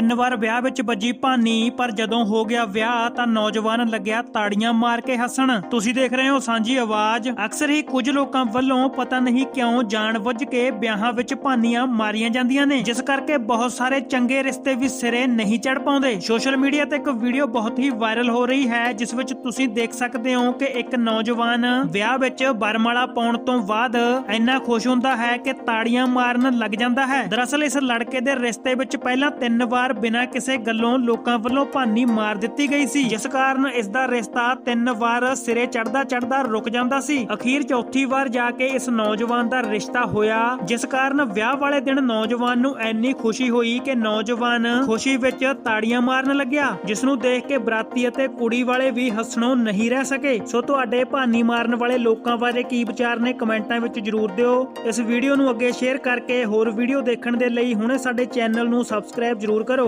ਤਿੰਨ ਵਾਰ ਵਿਆਹ ਵਿੱਚ ਵੱਜੀ ਭਾਨੀ, ਪਰ ਜਦੋਂ ਹੋ ਗਿਆ ਵਿਆਹ ਤਾਂ ਨੌਜਵਾਨ ਲੱਗਿਆ ਤਾੜੀਆਂ ਮਾਰ ਕੇ ਹੱਸਣ। ਤੁਸੀਂ ਦੇਖ ਰਹੇ ਹੋ ਸਾਂਝੀ ਆਵਾਜ਼। ਅਕਸਰ ਹੀ ਕੁਝ ਲੋਕਾਂ ਵੱਲੋਂ ਪਤਾ ਨਹੀਂ ਕਿਉਂ ਜਾਣਬੁੱਝ ਕੇ ਵਿਆਹਾਂ ਵਿੱਚ ਭਾਨੀਆਂ ਮਾਰੀਆਂ ਜਾਂਦੀਆਂ ਨੇ, ਜਿਸ ਕਰਕੇ ਬਹੁਤ ਸਾਰੇ ਚੰਗੇ ਰਿਸ਼ਤੇ ਵੀ ਸਿਰੇ ਨਹੀਂ ਚੜ ਪਾਉਂਦੇ। ਸੋਸ਼ਲ ਮੀਡੀਆ ਤੇ ਇੱਕ ਵੀਡੀਓ ਬਹੁਤ ਹੀ ਵਾਇਰਲ ਹੋ ਰਹੀ ਹੈ, ਜਿਸ ਵਿੱਚ ਤੁਸੀਂ ਦੇਖ ਸਕਦੇ ਹੋ ਕਿ ਇੱਕ ਨੌਜਵਾਨ ਵਿਆਹ ਵਿੱਚ ਬਰਮਾਲਾ ਪਾਉਣ ਤੋਂ ਬਾਅਦ ਇੰਨਾ ਖੁਸ਼ ਹੁੰਦਾ ਹੈ ਕਿ ਤਾੜੀਆਂ ਮਾਰਨ ਲੱਗ ਜਾਂਦਾ ਹੈ। ਦਰਅਸਲ ਇਸ ਲੜਕੇ ਦੇ ਰਿਸ਼ਤੇ ਵਿੱਚ ਪਹਿਲਾਂ ਤਿੰਨ ਵਾਰ ਬਿਨਾਂ ਕਿਸੇ ਗੱਲੋਂ ਲੋਕਾਂ ਵੱਲੋਂ ਭਾਨੀ ਮਾਰ ਦਿੱਤੀ ਗਈ ਸੀ। ਜਿਸ ਕਾਰਨ ਇਸ ਦਾ ਰਿਸ਼ਤਾ ਤਿੰਨ ਵਾਰ ਸਿਰੇ ਚੜਦਾ ਚੜਦਾ ਰੁਕ ਜਾਂਦਾ ਸੀ। ਅਖੀਰ ਚੌਥੀ ਵਾਰ ਜਾ ਕੇ ਇਸ ਨੌਜਵਾਨ ਦਾ ਰਿਸ਼ਤਾ ਹੋਇਆ, ਜਿਸ ਕਾਰਨ ਵਿਆਹ ਵਾਲੇ ਦਿਨ ਨੌਜਵਾਨ ਨੂੰ ਇੰਨੀ ਖੁਸ਼ੀ ਹੋਈ ਕਿ ਨੌਜਵਾਨ ਖੁਸ਼ੀ ਵਿੱਚ ਤਾੜੀਆਂ ਮਾਰਨ ਲੱਗਿਆ, ਜਿਸ ਨੂੰ ਦੇਖ ਕੇ ਬਰਾਤੀ ਅਤੇ ਕੁੜੀ ਵਾਲੇ ਵੀ ਹੱਸਣੋਂ ਨਹੀਂ ਰਹਿ ਸਕੇ। ਸੋ ਤੁਹਾਡੇ ਭਾਨੀ ਮਾਰਨ ਵਾਲੇ ਲੋਕਾਂ ਬਾਰੇ ਕੀ ਵਿਚਾਰ ਨੇ ਕਮੈਂਟਾਂ ਵਿੱਚ ਜਰੂਰ ਦਿਓ। ਇਸ ਵੀਡੀਓ ਨੂੰ ਅੱਗੇ ਸ਼ੇਅਰ ਕਰਕੇ ਹੋਰ ਵੀਡੀਓ ਦੇਖਣ ਦੇ ਲਈ ਹੁਣੇ ਸਾਡੇ ਚੈਨਲ ਨੂੰ ਸਬਸਕ੍ਰਾਈਬ ਜਰੂਰ ਕਰੋ।